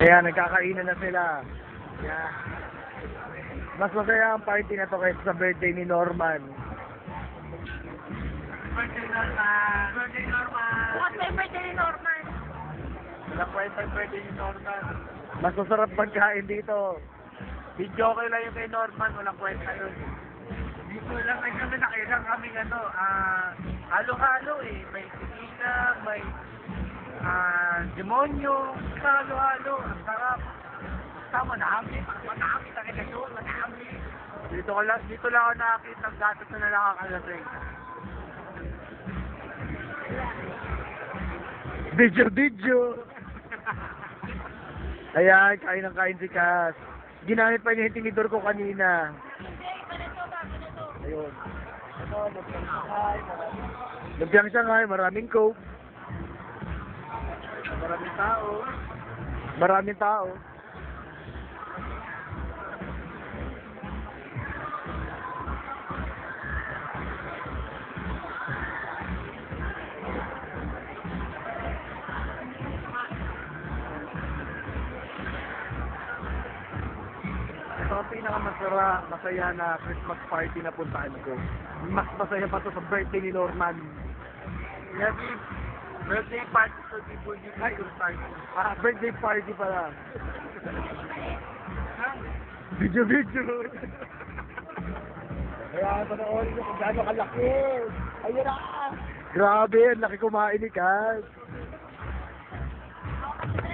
Kaya nagkakainan na sila. Yeah. Mas masaya ang party na to kaysa sa birthday ni Norman. Birthday Norman. Birthday Norman. Bukas may birthday ni Norman. Wala kwenta yung birthday ni Norman. Mas masarap pagkain dito. Video okay lang yung kay Norman. Walang kwenta yun. Dito lang ay kami nakailang kaming ano, ah, halo-halo eh. May tequila, may ah, demonyo, halo-halo. Ang sarap. Tama na kami. Madami talaga doon. Madami. Dito ko lang, dito lang ako nakakita ng gatos na nakakalasing. Video, video. Ayan, kain ng kain si Cass. Ginamit pa niya yung tinidor ko kanina. Na na. Ayun. Shanghai. Lumpiang Shanghai, maraming coke. Maraming tao. Maraming tao. Ang pinakamasara, masaya na Christmas party na puntaan ko. Mas masaya pa to sa birthday ni Norman. Happy birthday party to the Bully Picture Party. Ah, birthday party pala. Video, video. Kaya panoorin ko kung gaano kalaki. Ayun na. Grabe, ang laki kumain ni Kaz.